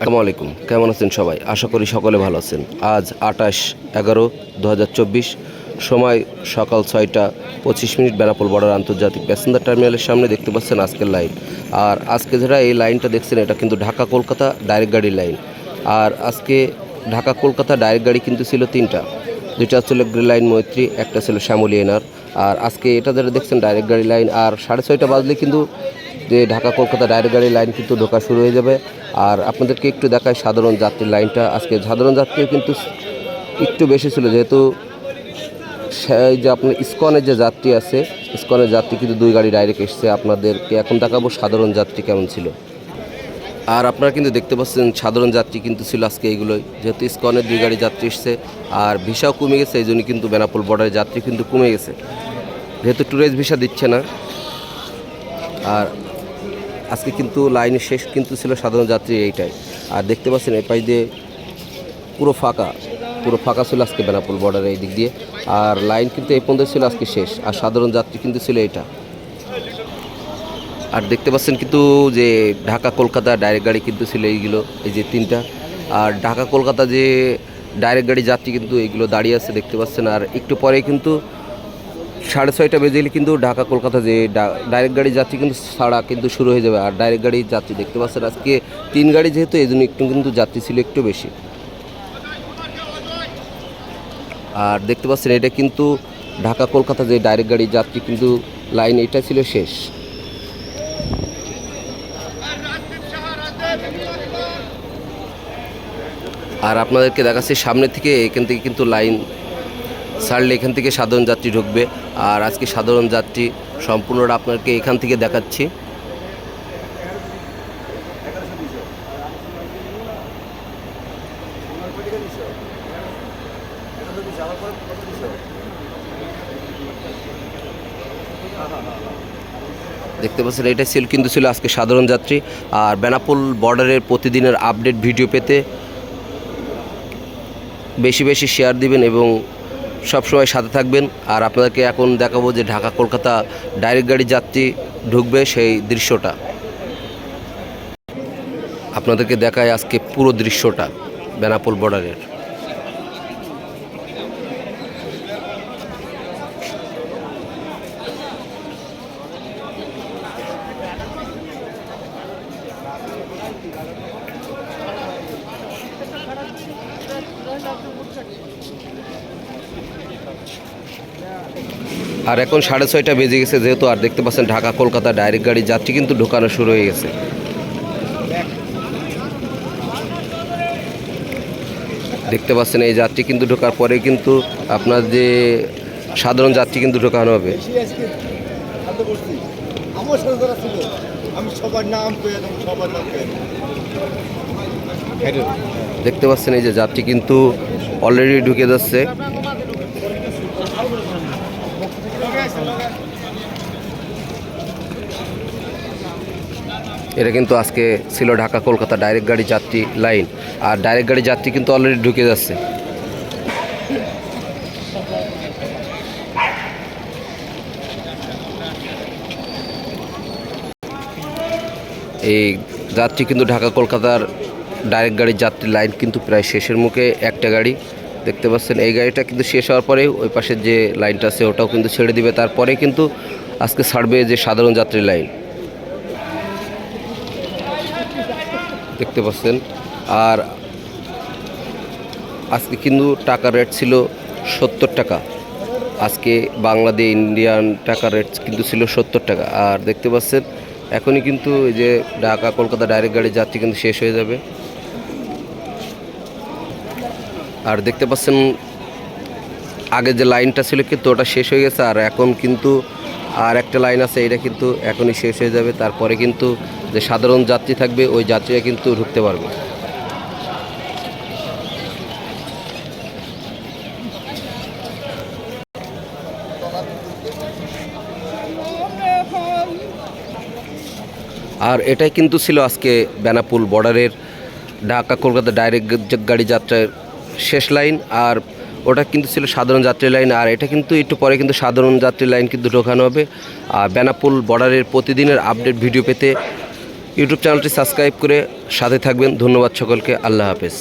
আসসালামু আলাইকুম। কেমন আছেন সবাই? আশা করি সকলে ভালো আছেন। আজ আঠাশ এগারো দু সময় সকাল ছয়টা পঁচিশ মিনিট বেনাপোল বর্ডার আন্তর্জাতিক প্যাসেঞ্জার টার্মিনালের সামনে দেখতে পাচ্ছেন আজকের লাইন। আর আজকে যারা এই লাইনটা দেখছেন, এটা কিন্তু ঢাকা কলকাতা ডাইরেক্ট গাড়ির লাইন। আর আজকে ঢাকা কলকাতা ডাইরেক্ট গাড়ি কিন্তু ছিল তিনটা। দুইটা ছিল গ্রিন লাইন মৈত্রী, একটা ছিল শ্যামলী এনার আর আজকে এটা যারা দেখছেন, ডাইরেক্ট গাড়ি লাইন। আর সাড়ে ছয়টা বাজলে কিন্তু যে ঢাকা কলকাতা ডাইরেক্ট গাড়ি লাইন কিন্তু ঢোকা শুরু হয়ে যাবে। আর আপনাদেরকে একটু দেখায় সাধারণ যাত্রীর লাইনটা। আজকে সাধারণ যাত্রী কিন্তু একটু বেশি ছিল, যেহেতু সেই যে আপনার ইস্কনের যে যাত্রী আছে, ইস্কনের যাত্রী কিন্তু দুই গাড়ি ডাইরেক্ট এসছে। আপনাদেরকে এখন দেখাবো সাধারণ যাত্রী কেমন ছিল। আর আপনারা কিন্তু দেখতে পাচ্ছেন সাধারণ যাত্রী কিন্তু ছিল আজকে এইগুলোই। যেহেতু ইস্কনের দুই গাড়ি যাত্রী এসছে, আর ভিসাও কমে গেছে, এই জন্য কিন্তু বেনাপোল বর্ডারের যাত্রী কিন্তু কমে গেছে। যেহেতু ট্যুরিস্ট ভিসা দিচ্ছে না। আর আজকে কিন্তু লাইনের শেষ কিন্তু ছিল সাধারণ যাত্রী এইটাই। আর দেখতে পাচ্ছেন এই পাশ দিয়ে পুরো ফাঁকা পুরো ফাঁকা ছিল আজকে বেনাপুল বর্ডারে এই দিক দিয়ে। আর লাইন কিন্তু এই পর্যন্ত ছিল আজকে শেষ, আর সাধারণ যাত্রী কিন্তু ছিল এটা আর দেখতে পাচ্ছেন কিন্তু যে ঢাকা কলকাতা ডাইরেক্ট গাড়ি কিন্তু ছিল এইগুলো, এই যে তিনটা। আর ঢাকা কলকাতা যে ডাইরেক্ট গাড়ি যাত্রী কিন্তু এইগুলো দাঁড়িয়ে আছে দেখতে পাচ্ছেন। আর একটু পরে কিন্তু সাড়ে ছয়টা বেজে গেলে কিন্তু ঢাকা, কলকাতা যে ডাইরেক্ট গাড়ি যাত্রী কিন্তু ছাড়া কিন্তু শুরু হয়ে যাবে। আর ডাইরেক্ট গাড়ি যাত্রী দেখতে পাচ্ছেন আজকে তিন গাড়ি যেহেতু, এই জন্য একটু কিন্তু যাত্রী ছিল একটু বেশি। আর দেখতে পাচ্ছেন এটা কিন্তু ঢাকা, কলকাতা যে ডাইরেক্ট গাড়ি যাত্রী কিন্তু লাইন এটা ছিল শেষ। আর আপনাদেরকে দেখাচ্ছি সামনে থেকে, এখান থেকে কিন্তু লাইন ছাড়লে এখান থেকে সাধারণ যাত্রী ঢুকবে। আর আজকে সাধারণ যাত্রী সম্পূর্ণটা আপনাকে এখান থেকে দেখাচ্ছি। দেখতে পাচ্ছেন, এটা ছিল কিন্তু ছিল আজকে সাধারণ যাত্রী। আর বেনাপোল বর্ডারের প্রতিদিনের আপডেট ভিডিও পেতে বেশি বেশি শেয়ার দিবেন এবং সবসময় সাথে থাকবেন। আর আপনাদেরকে এখন দেখাবো যে ঢাকা কলকাতা ডাইরেক্ট গাড়ি যাত্রী ঢুকবে সেই দৃশ্যটা। আপনাদেরকে দেখায় আজকে পুরো দৃশ্যটা বেনাপোল বর্ডারের। আর এখন সাড়ে ছয়টা বেজে গেছে, যেহেতু আর দেখতে পাচ্ছেন ঢাকা, কলকাতা ডাইরেক্ট গাড়ি যাত্রী কিন্তু ঢোকানো শুরু হয়ে গেছে। দেখতে পাচ্ছেন এই যাত্রী কিন্তু ঢোকার পরে কিন্তু আপনার যে সাধারণ যাত্রী কিন্তু ঢোকানো হবে। দেখতে পাচ্ছেন এই যে যাত্রী কিন্তু অলরেডি ঢুকে যাচ্ছে। এটা কিন্তু আজকে ছিল ঢাকা কলকাতা ডাইরেক্ট গাড়ি যাত্রী লাইন। আর ডাইরেক্ট গাড়ি যাত্রী কিন্তু অলরেডি ঢুকে যাচ্ছে। এই যাত্রী কিন্তু ঢাকা কলকাতার ডাইরেক্ট গাড়ির যাত্রী লাইন কিন্তু প্রায় শেষের মুখে একটা গাড়ি। দেখতে পাচ্ছেন, এই গাড়িটা কিন্তু শেষ হওয়ার পরে ওই পাশের যে লাইনটা আছে ওটাও কিন্তু ছেড়ে দিবে। তারপরে কিন্তু আজকে ছাড়বে যে সাধারণ যাত্রী লাইন। দেখতে পাচ্ছেন। আর আজকে কিন্তু টাকার রেট ছিল সত্তর টাকা। আজকে বাংলাদেশ, ইন্ডিয়ান টাকার রেট কিন্তু ছিল সত্তর টাকা। আর দেখতে পাচ্ছেন, এখনই কিন্তু এই যে ঢাকা, কলকাতা ডাইরেক্ট গাড়ির যাত্রী কিন্তু শেষ হয়ে যাবে। আর দেখতে পাচ্ছেন, আগে যে লাইনটা ছিল কিন্তু ওটা শেষ হয়ে গেছে। আর এখন কিন্তু আর একটা লাইন আছে, এটা কিন্তু এখনই শেষ হয়ে যাবে, তারপরে কিন্তু যে সাধারণ যাত্রী থাকবে, ওই যাত্রীরা কিন্তু ঢুকতে পারবে। আর এটাই কিন্তু ছিল আজকে বেনাপুল বর্ডারের ঢাকা কলকাতা ডাইরেক্ট গাড়ি যাত্রার শেষ লাইন, আর ওটা কিন্তু ছিল সাধারণ যাত্রী লাইন, আর এটা কিন্তু একটু পরে কিন্তু সাধারণ যাত্রী লাইন কিন্তু ঢোকানো হবে। আর বেনাপুল বর্ডারের প্রতিদিনের আপডেট ভিডিও পেতে ইউটিউব চ্যানেলটি সাবস্ক্রাইব করে সাথে থাকবেন। ধন্যবাদ সকলকে। আল্লাহ হাফেজ।